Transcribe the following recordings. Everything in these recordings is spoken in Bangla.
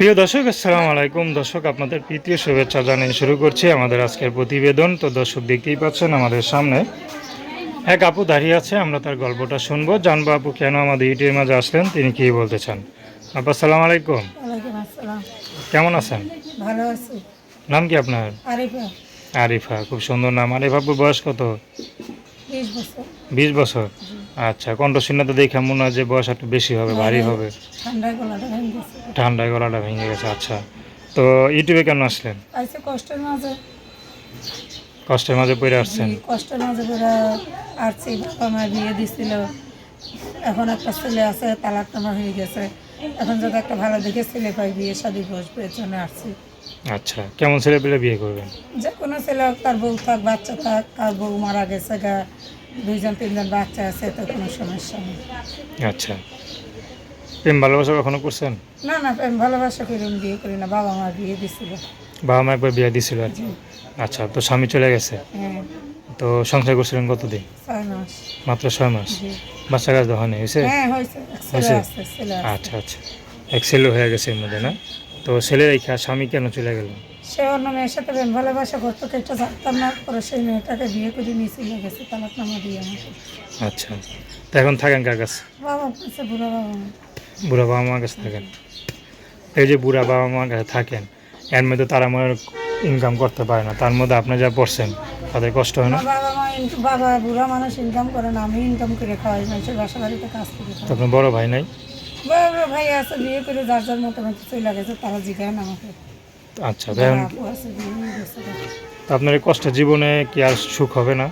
প্রিয় দর্শক আসসালামু আলাইকুম। দর্শক আপনাদের প্রীতীয় শুভেচ্ছা জানিয়ে শুরু করছি আমাদের আজকের প্রতিবেদন। তো দর্শক দেখতেই পাচ্ছেন আমাদের সামনে এক আপু দাঁড়িয়ে আছে আমরা তার গল্পটা শুনব। জানব আপু কেন আমাদের ইউটিউবের মাঝে আসলেন তিনি কী বলতে চান? আপু আসসালামু আলাইকুম। কেমন আছেন? ভালো আছি। নাম কি আপনার? আরিফা। আরিফা খুব সুন্দর নাম। আরিফা আপুর বয়স কত? বিশ বছর। আচ্ছা কণ্ঠশূন্যতা দেখে মনে হয় যে বয়স একটু বেশি হবে ভারী হবে। ঠান্ডায় গলাটা ভেঙে গেছে। ঠান্ডায় গলাটা ভেঙে গেছে আচ্ছা। তো ইউটিউবে কেন আসলেন? আইসে কষ্টের মাঝে। কষ্টের মাঝে পড়ে আসছেন? কষ্টের মাঝে পড়ে আসছি। বাবা মা বিয়ে দিছিল। এখন একটা ছেলে আছে তালাক নামা হয়ে গেছে। এখন যদি একটা ভালো দেখে ছেলে পাই বিয়ে শাদি বসবে এর জন্য আসছি। আচ্ছা কেমন ছেলে পেলে বিয়ে করবেন? যে কোনো ছেলে হোক, তার বউ থাক বাচ্চা থাক তার বউ মারা গেছে গা। দুইজন তিনজন বাচ্চা আছে তো কোনো সমস্যা নেই। আচ্ছা। প্রেম ভালোবাসা কখনো করছেন? না না প্রেম ভালোবাসা করে আমি বিয়ে করি না বাবা মা বিয়ে দিছিল। বাবা মা একবার বিয়ে দিছিল আর কি? আচ্ছা তো স্বামী চলে গেছে? হ্যাঁ। তো সংসার করছিলেন কতদিন? ছয় মাস। মাত্র ছয় মাস? বাচ্চা কাজ হয়নি হয়েছে? হ্যাঁ হয়েছে। আচ্ছা আচ্ছা। এক ছেলে হয়ে গেছে এর মধ্যে না? তো ছেলে রেখে স্বামী কেন চলে গেল সে অন্য মেয়ের সাথে প্রেম ভালোবাসা করতো কেটে জানতাম না। পরে সেই মেয়েটাকে বিয়ে করে নিয়ে চলে গেছে তালাক নামা দিয়ে আমাকে। আচ্ছা। তো এখন থাকেন কার কাছে? বাবা কাছে বুড়ো বাবা মা। বুড়া বাবা মার কাছে থাকেন? এই যে বুড়া বাবা মার কাছে থাকেন এর মধ্যে তারা মনে ইনকাম করতে পারে না তার মধ্যে আপনি যা পড়ছেন তাদের কষ্ট হয় না? বাবা মা ইন- বাবা বুড়া মানুষ ইনকাম করে না আমি ইনকাম করে খাওয়াই মানুষের বাসা বাড়িতে কাজ করে তো আপনার বড় ভাই নাই? বাবা ভাই আছে বিয়ে করে যার যার মতো মতো চলে গেছে তারা জিজ্ঞাসা না আমাকে। আচ্ছা আপনার এই কষ্টের জীবনে কি আর সুখ হবে না?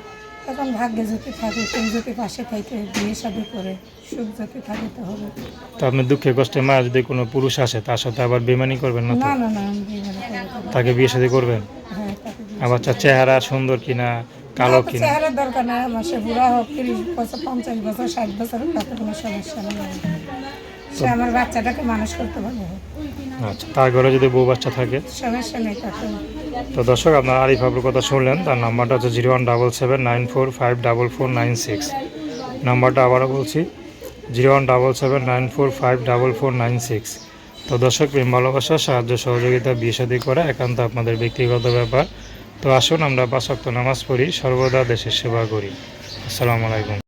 এখন ভাগ্যে যদি থাকে কেউ যদি পাশে থাকে বিয়ে শাদি করে সুখ যদি থাকে তো হবে। তো আপনার দুঃখে কষ্টে মা যদি কোনো পুরুষ আসে তার সাথে আবার বেমানি করবেন না না না। তাকে বিয়ে সাথে করবেন? হ্যাঁ আবার তার চেহারা সুন্দর কিনা কালো কিনা? চেহারার দরকার নাই আমার সে বুড়া হোক তিরিশ বছর পঞ্চাশ বছর ষাট বছর তাতে কোনো সমস্যা নেই। সে আমার বাচ্চাটাকে মানুষ করতে পারব। আচ্ছা তার ঘরে যদি বউ বাচ্চা থাকে? সমস্যা নেই তো দর্শক আপনার আরিফ বাবুর কথা শুনলেন তার নাম্বারটা হচ্ছে zero one double seven nine four five double four nine six. নাম্বারটা আবারও বলছি zero one double seven nine four five double four nine six. তো দর্শক প্রেম ভালোবাসা সাহায্য সহযোগিতা বিয়ে করা একান্ত আপনাদের ব্যক্তিগত ব্যাপার। তো আসুন আমরা ওয়াক্ত নামাজ পড়ি সর্বদা দেশের সেবা করি। আসসালামু আলাইকুম।